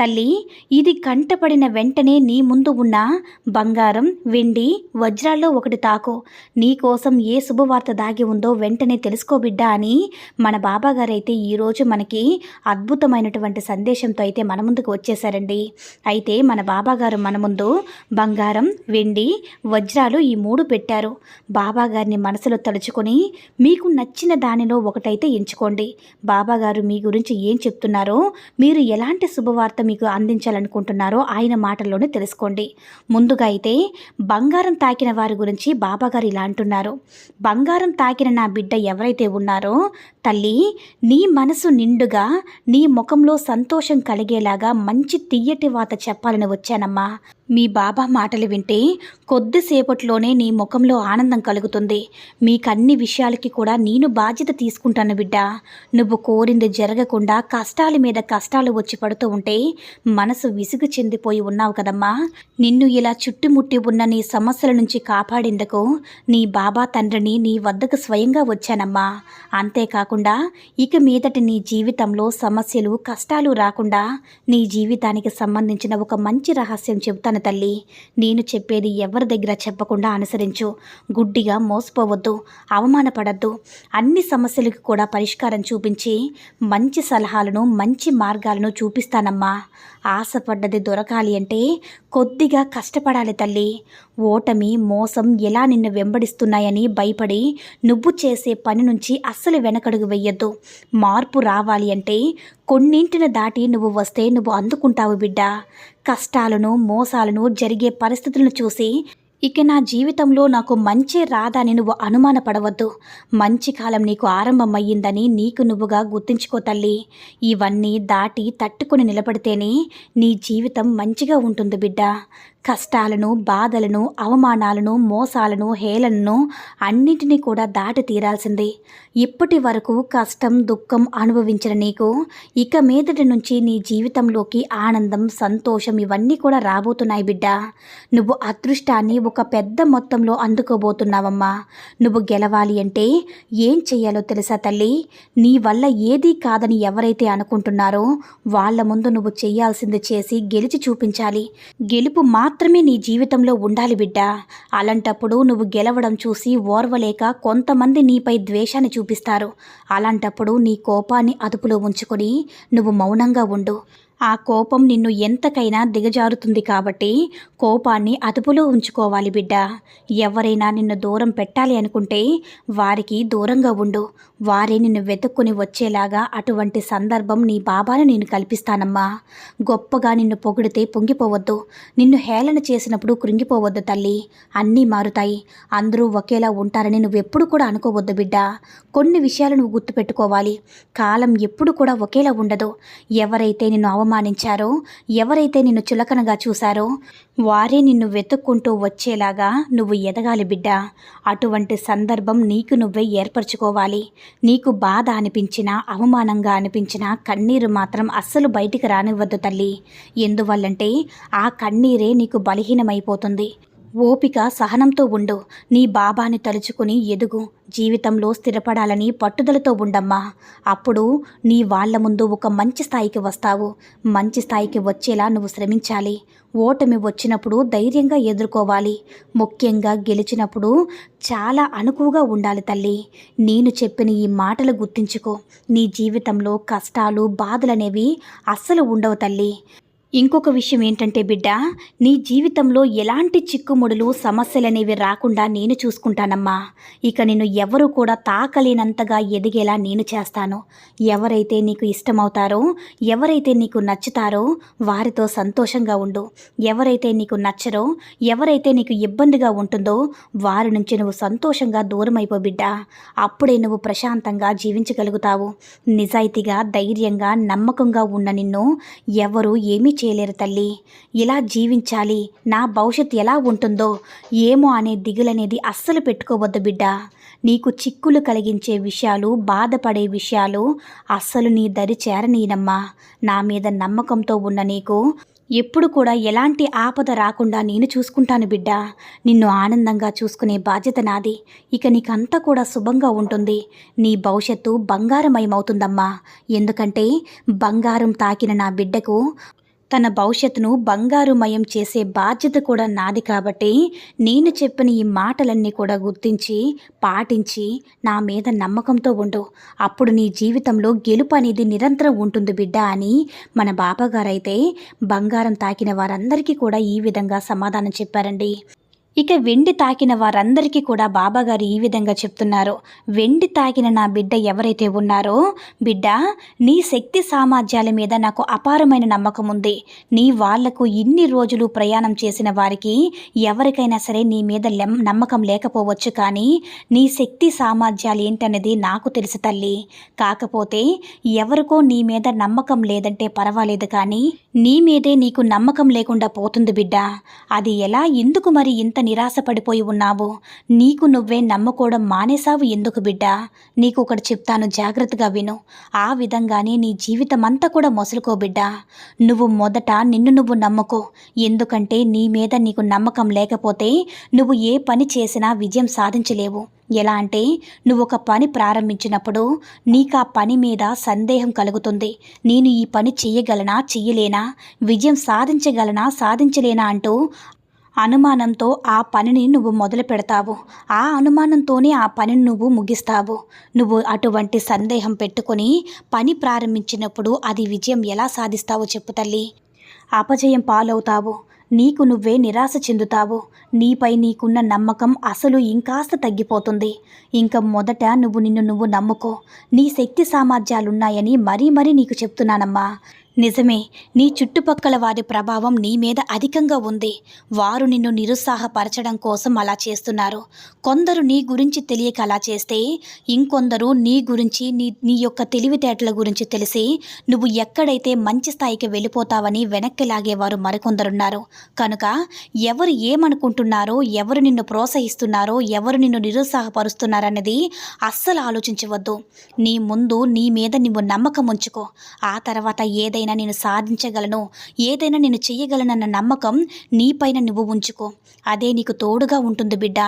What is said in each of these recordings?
తల్లి ఇది కంటపడిన వెంటనే నీ ముందు ఉన్న బంగారం వెండి వజ్రాల్లో ఒకటి తాకు. నీకోసం ఏ శుభవార్త దాగి ఉందో వెంటనే తెలుసుకోబిడ్డ అని మన బాబాగారైతే ఈరోజు మనకి అద్భుతమైనటువంటి సందేశంతో అయితే మన ముందుకు వచ్చేసారండి అయితే మన బాబాగారు మన ముందు బంగారం వెండి వజ్రాలు ఈ మూడు పెట్టారు. బాబాగారిని మనసులో తలుచుకొని మీకు నచ్చిన దానిలో ఒకటైతే ఎంచుకోండి. బాబాగారు మీ గురించి ఏం చెప్తున్నారో మీరు ఎలాంటి శుభవార్త మీకు అందించాలనుకుంటున్నారో ఆయన మాటల్లోనే తెలుసుకోండి. ముందుగా అయితే బంగారం తాకిన వారి గురించి బాబాగారు ఇలా అంటున్నారు. బంగారం తాకిన నా బిడ్డ ఎవరైతే ఉన్నారో తల్లి నీ మనసు నిండుగా నీ ముఖంలో సంతోషం కలిగేలాగా మంచి తియ్యటి వాత చెప్పాలని వచ్చానమ్మా. మీ బాబా మాటలు వింటే కొద్దిసేపట్లోనే నీ ముఖంలో ఆనందం కలుగుతుంది. మీకన్ని విషయాలకి కూడా నేను బాధ్యత తీసుకుంటాను బిడ్డ. నువ్వు కోరింది జరగకుండా కష్టాల మీద కష్టాలు వచ్చి పడుతూ ఉంటే మనసు విసుగు చెందిపోయి ఉన్నావు కదమ్మా. నిన్ను ఇలా చుట్టుముట్టి ఉన్న నీ సమస్యల నుంచి కాపాడేందుకు నీ బాబా తండ్రిని నీ వద్దకు స్వయంగా వచ్చానమ్మా. అంతేకాకుండా ఇక మీదటి నీ జీవితంలో సమస్యలు కష్టాలు రాకుండా నీ జీవితానికి సంబంధించిన ఒక మంచి రహస్యం చెబుతాను తల్లి నేను చెప్పేది ఎవరి దగ్గర చెప్పకుండా అనుసరించు. గుడ్డిగా మోసపోవద్దు అవమానపడద్దు. అన్ని సమస్యలకు కూడా పరిష్కారం చూపించి మంచి సలహాలను మంచి మార్గాలను చూపిస్తానమ్మా. ఆశపడ్డది దొరకాలి అంటే కొద్దిగా కష్టపడాలి తల్లి. ఓటమి మోసం ఎలా నిన్ను వెంబడిస్తున్నాయని భయపడి నువ్వు చేసే పని నుంచి అస్సలు వెనకడుగు వెయ్యొద్దు మార్పు రావాలి అంటే కొన్నింటిని దాటి నువ్వు వస్తే నువ్వు అందుకుంటావు బిడ్డ. కష్టాలను మోసాలను జరిగే పరిస్థితులను చూసి ఇక నా జీవితంలో నాకు మంచి రాదని నువ్వు అనుమానపడవద్దు. మంచి కాలం నీకు ఆరంభమయ్యిందని నీకు నువ్వుగా గుర్తుంచుకో తల్లి. ఇవన్నీ దాటి తట్టుకుని నిలబడితేనే నీ జీవితం మంచిగా ఉంటుంది బిడ్డ. కష్టాలను బాధలను అవమానాలను మోసాలను హేళనను అన్నిటినీ కూడా దాటి తీరాల్సిందే. ఇప్పటి వరకు కష్టం దుఃఖం అనుభవించిన నీకు ఇక మీదటి నుంచి నీ జీవితంలోకి ఆనందం సంతోషం ఇవన్నీ కూడా రాబోతున్నాయి బిడ్డ. నువ్వు అదృష్టాన్ని ఒక పెద్ద మొత్తంలో అందుకోబోతున్నావమ్మా. నువ్వు గెలవాలి అంటే ఏం చెయ్యాలో తెలుసా తల్లి? నీ వల్ల ఏదీ కాదని ఎవరైతే అనుకుంటున్నారో వాళ్ళ ముందు నువ్వు చేయాల్సింది చేసి గెలిచి చూపించాలి. గెలుపు మా మాత్రమే నీ జీవితంలో ఉండాలి బిడ్డా. అలాంటప్పుడు నువ్వు గెలవడం చూసి ఓర్వలేక కొంతమంది నీపై ద్వేషాన్ని చూపిస్తారు. అలాంటప్పుడు నీ కోపాన్ని అదుపులో ఉంచుకొని నువ్వు మౌనంగా ఉండు. ఆ కోపం నిన్ను ఎంతకైనా దిగజారుతుంది కాబట్టి కోపాన్ని అదుపులో ఉంచుకోవాలి బిడ్డ. ఎవరైనా నిన్ను దూరం పెట్టాలి అనుకుంటే వారికి దూరంగా ఉండు. వారే నిన్ను వెతుక్కుని వచ్చేలాగా అటువంటి సందర్భం నీ బాబాను నేను కల్పిస్తానమ్మా. గొప్పగా నిన్ను పొగిడితే పొంగిపోవద్దు. నిన్ను హేళన చేసినప్పుడు కృంగిపోవద్దు తల్లి. అన్నీ మారుతాయి. అందరూ ఒకేలా ఉంటారని నువ్వెప్పుడు కూడా అనుకోవద్దు బిడ్డ. కొన్ని విషయాలు నువ్వు గుర్తుపెట్టుకోవాలి. కాలం ఎప్పుడు కూడా ఒకేలా ఉండదు. ఎవరైతే నిన్ను అవమానించారో? ఎవరైతే నిన్ను చులకనగా చూశారో? వారే నిన్ను వెతుక్కుంటూ వచ్చేలాగా నువ్వు ఎదగాలి బిడ్డ. అటువంటి సందర్భం నీకు నువ్వే ఏర్పరచుకోవాలి. నీకు బాధ అనిపించినా అవమానంగా అనిపించినా కన్నీరు మాత్రం అస్సలు బయటికి రానివ్వద్దు తల్లి. ఎందువల్లంటే ఆ కన్నీరే నీకు బలహీనమైపోతుంది. ఓపిక సహనంతో ఉండు. నీ బాబాని తలుచుకుని ఎదుగు. జీవితంలో స్థిరపడాలని పట్టుదలతో ఉండమ్మా. అప్పుడు నీ వాళ్ళ ముందు ఒక మంచి స్థాయికి వస్తావు. మంచి స్థాయికి వచ్చేలా నువ్వు శ్రమించాలి. ఓటమి వచ్చినప్పుడు ధైర్యంగా ఎదుర్కోవాలి. ముఖ్యంగా గెలిచినప్పుడు చాలా అనుకువగా ఉండాలి తల్లి. నేను చెప్పిన ఈ మాటలు గుర్తించుకో. నీ జీవితంలో కష్టాలు బాధలనేవి అస్సలు ఉండవు తల్లి. ఇంకొక విషయం ఏంటంటే బిడ్డ నీ జీవితంలో ఎలాంటి చిక్కుముడులు సమస్యలనేవి రాకుండా నేను చూసుకుంటానమ్మా. ఇక నిన్ను ఎవరు కూడా తాకలేనంతగా ఎదిగేలా నేను చేస్తాను. ఎవరైతే నీకు ఇష్టమవుతారో ఎవరైతే నీకు నచ్చుతారో వారితో సంతోషంగా ఉండు. ఎవరైతే నీకు నచ్చరో ఎవరైతే నీకు ఇబ్బందిగా ఉంటుందో వారి నుంచి నువ్వు సంతోషంగా దూరం అయిపో బిడ్డ. అప్పుడే నువ్వు ప్రశాంతంగా జీవించగలుగుతావు. నిజాయితీగా ధైర్యంగా నమ్మకంగా ఉన్న నిన్ను ఎవరు ఏమీ చేయలేరు తల్లి. ఇలా జీవించాలి. నా భవిష్యత్తు ఎలా ఉంటుందో ఏమో అనే దిగులనేది అస్సలు పెట్టుకోవద్దు బిడ్డ. నీకు చిక్కులు కలిగించే విషయాలు బాధపడే విషయాలు అస్సలు నీ దరి చేరనీనమ్మా నా మీద నమ్మకంతో ఉన్న నీకు ఎప్పుడు కూడా ఎలాంటి ఆపద రాకుండా నేను చూసుకుంటాను బిడ్డ. నిన్ను ఆనందంగా చూసుకునే బాధ్యత నాది. ఇక నీకంతా కూడా శుభంగా ఉంటుంది. నీ భవిష్యత్తు బంగారమయమవుతుందమ్మా. ఎందుకంటే బంగారం తాకిన నా బిడ్డకు తన భవిష్యత్తును బంగారుమయం చేసే బాధ్యత కూడా నాది కాబట్టి నేను చెప్పిన ఈ మాటలన్నీ కూడా గుర్తించి పాటించి నా మీద నమ్మకంతో ఉండు. అప్పుడు నీ జీవితంలో గెలుపు అనేది నిరంతరం ఉంటుంది బిడ్డ అని మన బాబాగారైతే బంగారం తాకిన వారందరికీ కూడా ఈ విధంగా సమాధానం చెప్పారండి. ఇక వెండి తాకిన వారందరికీ కూడా బాబాగారు ఈ విధంగా చెప్తున్నారు. వెండి తాకిన నా బిడ్డ ఎవరైతే ఉన్నారో బిడ్డ నీ శక్తి సామర్థ్యాల మీద నాకు అపారమైన నమ్మకం ఉంది. నీ వాళ్ళకు ఇన్ని రోజులు ప్రయాణం చేసిన వారికి ఎవరికైనా సరే నీ మీద నమ్మకం లేకపోవచ్చు కానీ నీ శక్తి సామర్థ్యాలు ఏంటనేది నాకు తెలుసు తల్లి. కాకపోతే ఎవరికో నీ మీద నమ్మకం లేదంటే పర్వాలేదు కానీ నీ మీదే నీకు నమ్మకం లేకుండా పోతుంది బిడ్డ. అది ఎలా ఎందుకు మరి ఇంత నిరాశపడిపోయి ఉన్నావు. నీకు నువ్వే నమ్ముకోవడం మానేసావు ఎందుకు బిడ్డ? నీకు ఒకటి చెప్తాను జాగ్రత్తగా విను. ఆ విధంగానే నీ జీవితం అంతా కూడా మొసలుకో బిడ్డ. నువ్వు మొదట నిన్ను నువ్వు నమ్ముకో. ఎందుకంటే నీ మీద నీకు నమ్మకం లేకపోతే నువ్వు ఏ పని చేసినా విజయం సాధించలేవు. ఎలా అంటే నువ్వు ఒక పని ప్రారంభించినప్పుడు నీకు ఆ పని మీద సందేహం కలుగుతుంది. నేను ఈ పని చెయ్యగలనా చెయ్యలేనా విజయం సాధించగలనా సాధించలేనా అంటూ అనుమానంతో ఆ పనిని నువ్వు మొదలు పెడతావు. ఆ అనుమానంతోనే ఆ పనిని నువ్వు ముగిస్తావు. నువ్వు అటువంటి సందేహం పెట్టుకొని పని ప్రారంభించినప్పుడు అది విజయం ఎలా సాధిస్తావో చెప్పు తల్లి. అపజయం పాలవుతావు. నీకు నువ్వే నిరాశ చెందుతావు. నీపై నీకున్న నమ్మకం అసలు ఇంకాస్త తగ్గిపోతుంది. ఇంకా మొదట నువ్వు నిన్ను నువ్వు నమ్ముకో. నీ శక్తి సామర్థ్యాలున్నాయని మరీ మరీ నీకు చెప్తున్నానమ్మా. నిజమే నీ చుట్టుపక్కల వారి ప్రభావం నీ మీద అధికంగా ఉంది. వారు నిన్ను నిరుత్సాహపరచడం కోసం అలా చేస్తున్నారు. కొందరు నీ గురించి తెలియక అలా చేస్తే ఇంకొందరు నీ గురించి నీ నీ యొక్క తెలివితేటల గురించి తెలిసి నువ్వు ఎక్కడైతే మంచి స్థాయికి వెళ్ళిపోతావని వెనక్కి లాగేవారు మరికొందరున్నారు. కనుక ఎవరు ఏమనుకుంటున్నారో ఎవరు నిన్ను ప్రోత్సహిస్తున్నారో ఎవరు నిన్ను నిరుత్సాహపరుస్తున్నారన్నది అస్సలు ఆలోచించవద్దు. నీ ముందు నీ మీద నువ్వు నమ్మకం ఉంచుకో. ఆ తర్వాత ఏదైనా నేను సాధించగలను ఏదైనా నేను చేయగలనన్న నమ్మకం నీపైన నువ్వు ఉంచుకో. అదే నీకు తోడుగా ఉంటుంది బిడ్డ.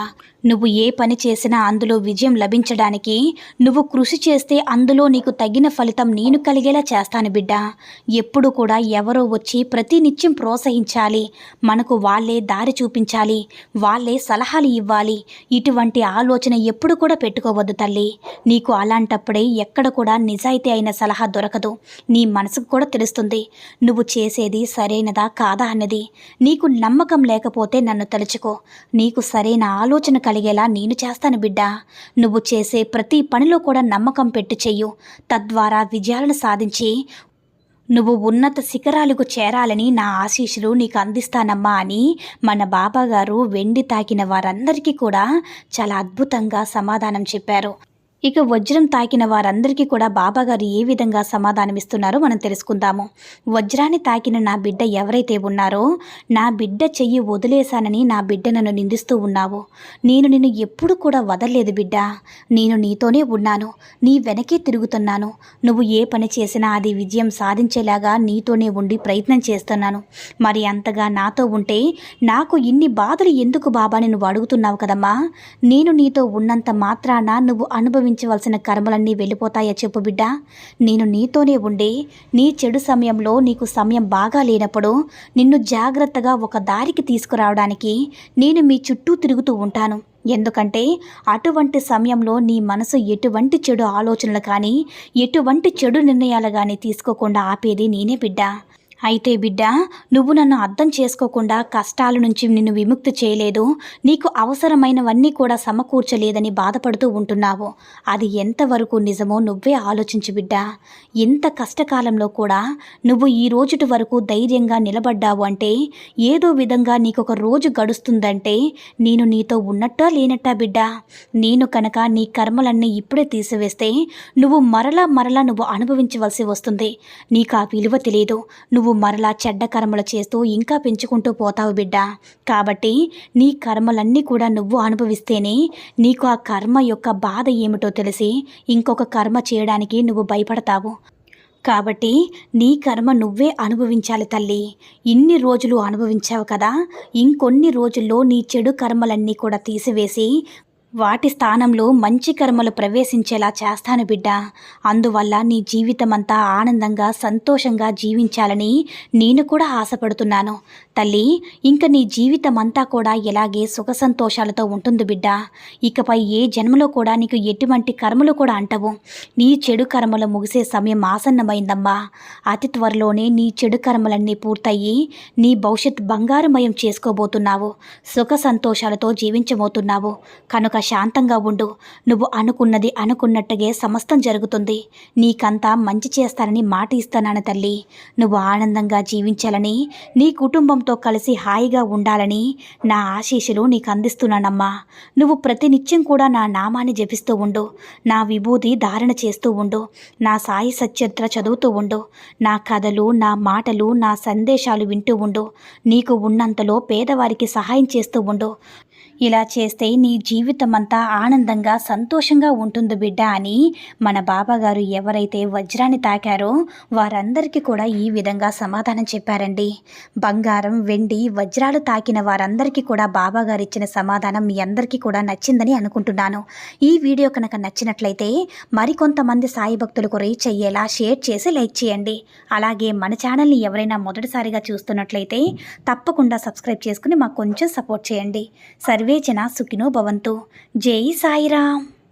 నువ్వు ఏ పని చేసినా అందులో విజయం లభించడానికి నువ్వు కృషి చేస్తే అందులో నీకు తగిన ఫలితం నేను కలిగేలా చేస్తాను బిడ్డ. ఎప్పుడు కూడా ఎవరో వచ్చి ప్రతి నిత్యం ప్రోత్సహించాలి మనకు వాళ్ళే దారి చూపించాలి వాళ్ళే సలహాలు ఇవ్వాలి. ఇటువంటి ఆలోచన ఎప్పుడు కూడా పెట్టుకోవద్దు తల్లి. నీకు అలాంటప్పుడే ఎక్కడ కూడా నిజాయితీ అయిన సలహా దొరకదు. నీ మనసుకు కూడా తెలుస్తుంది నువ్వు చేసేది సరైనదా కాదా అన్నది. నీకు నమ్మకం లేకపోతే నన్ను తలుచుకో. నీకు సరైన ఆలోచన కలిగేలా నేను చేస్తాను బిడ్డ. నువ్వు చేసే ప్రతి పనిలో కూడా నమ్మకం పెట్టి చెయ్యు. తద్వారా విజయాలను సాధించి నువ్వు ఉన్నత శిఖరాలకు చేరాలని నా ఆశీస్సులు నీకు అందిస్తానమ్మా అని మన బాబాగారు వెండి తాకిన వారందరికీ కూడా చాలా అద్భుతంగా సమాధానం చెప్పారు. ఇక వజ్రం తాకిన వారందరికీ కూడా బాబాగారు ఏ విధంగా సమాధానమిస్తున్నారో మనం తెలుసుకుందాము. వజ్రాన్ని తాకిన నా బిడ్డ ఎవరైతే ఉన్నారో నా బిడ్డ చెయ్యి వదిలేశానని నా బిడ్డ నన్ను నిందిస్తూ ఉన్నావు. నేను నిన్ను ఎప్పుడు కూడా వదలలేదు బిడ్డ. నేను నీతోనే ఉన్నాను. నీ వెనకే తిరుగుతున్నాను. నువ్వు ఏ పని చేసినా అది విజయం సాధించేలాగా నీతోనే ఉండి ప్రయత్నం చేస్తున్నాను. మరి అంతగా నాతో ఉంటే నాకు ఇన్ని బాధలు ఎందుకు బాబా నువ్వు అడుగుతున్నావు కదమ్మా? నేను నీతో ఉన్నంత మాత్రాన నువ్వు అనుభవించవలసిన కర్మలన్నీ వెళ్ళిపోతాయా చెప్పు బిడ్డ. నేను నీతోనే ఉండి నీ చెడు సమయంలో నీకు సమయం బాగా లేనప్పుడు నిన్ను జాగ్రత్తగా ఒక దారికి తీసుకురావడానికి నేను మీ చుట్టూ తిరుగుతూ ఉంటాను. ఎందుకంటే అటువంటి సమయంలో నీ మనసు ఎటువంటి చెడు ఆలోచనలు కానీ ఎటువంటి చెడు నిర్ణయాలు కానీ తీసుకోకుండా ఆపేది నేనే బిడ్డ. అయితే బిడ్డ నువ్వు నన్ను అర్థం చేసుకోకుండా కష్టాల నుంచి నిన్ను విముక్తి చేయలేదు. నీకు అవసరమైనవన్నీ కూడా సమకూర్చలేదని బాధపడుతూ ఉంటున్నావు. అది ఎంతవరకు నిజమో నువ్వే ఆలోచించు బిడ్డ. ఇంత కష్టకాలంలో కూడా నువ్వు ఈ రోజుటి వరకు ధైర్యంగా నిలబడ్డావు అంటే ఏదో విధంగా నీకు ఒక రోజు గడుస్తుందంటే నేను నీతో ఉన్నట్టా లేనట్టా బిడ్డ? నేను కనుక నీ కర్మలన్నీ ఇప్పుడే తీసివేస్తే నువ్వు మరలా మరలా నువ్వు అనుభవించవలసి వస్తుంది. నీకు ఆ విలువ తెలియదు. నువ్వు మరలా చెడ్డ కర్మలు చేస్తూ ఇంకా పెంచుకుంటూ పోతావు బిడ్డ. కాబట్టి నీ కర్మలన్నీ కూడా నువ్వు అనుభవిస్తేనే నీకు ఆ కర్మ యొక్క బాధ ఏమిటో తెలిసి ఇంకొక కర్మ చేయడానికి నువ్వు భయపడతావు. కాబట్టి నీ కర్మ నువ్వే అనుభవించాలి తల్లి. ఇన్ని రోజులు అనుభవించావు కదా ఇంకొన్ని రోజుల్లో నీ చెడు కర్మలన్నీ కూడా తీసివేసి వాటి స్థానంలో మంచి కర్మలు ప్రవేశించేలా చేస్తాను బిడ్డ. అందువల్ల నీ జీవితమంతా ఆనందంగా సంతోషంగా జీవించాలని నేను కూడా ఆశపడుతున్నాను. తల్లి ఇంక నీ జీవితం అంతా కూడా ఇలాగే సుఖ సంతోషాలతో ఉంటుంది బిడ్డ. ఇకపై ఏ జన్మలో కూడా నీకు ఎటువంటి కర్మలు కూడా అంటవు. నీ చెడు కర్మలు ముగిసే సమయం ఆసన్నమైందమ్మా. అతి త్వరలోనే నీ చెడు కర్మలన్నీ పూర్తయి నీ భవిష్యత్ బంగారుమయం చేసుకోబోతున్నావు. సుఖ సంతోషాలతో జీవించబోతున్నావు. కనుక శాంతంగా ఉండు. నువ్వు అనుకున్నది అనుకున్నట్టుగే సమస్తం జరుగుతుంది. నీకంతా మంచి చేస్తానని మాట ఇస్తున్నాను తల్లి. నువ్వు ఆనందంగా జీవించాలని నీ కుటుంబంతో కలిసి హాయిగా ఉండాలని నా ఆశీస్సులు నీకు అందిస్తున్నానమ్మా నువ్వు ప్రతినిత్యం కూడా నా నామాన్ని జపిస్తూ ఉండు. నా విభూతి ధారణ చేస్తూ ఉండు. నా సాయి సచ్చరిత్ర చదువుతూ ఉండు. నా కథలు నా మాటలు నా సందేశాలు వింటూ ఉండు. నీకు ఉన్నంతలో పేదవారికి సహాయం చేస్తూ ఉండు. ఇలా చేస్తే నీ జీవితం అంతా ఆనందంగా సంతోషంగా ఉంటుంది బిడ్డ అని మన బాబాగారు ఎవరైతే వజ్రాన్ని తాకారో వారందరికీ కూడా ఈ విధంగా సమాధానం చెప్పారండి. బంగారం వెండి వజ్రాలు తాకిన వారందరికీ కూడా బాబాగారు ఇచ్చిన సమాధానం మీ అందరికీ కూడా నచ్చిందని అనుకుంటున్నాను. ఈ వీడియో కనుక నచ్చినట్లయితే మరికొంతమంది సాయి భక్తులకు రీచ్ అయ్యేలా షేర్ చేసి లైక్ చేయండి. అలాగే మన ఛానల్ని ఎవరైనా మొదటిసారిగా చూస్తున్నట్లయితే తప్పకుండా సబ్స్క్రైబ్ చేసుకుని మాకు కొంచెం సపోర్ట్ చేయండి. సర్వే జన సుఖినో భవంతు. జై సాయిరామ్.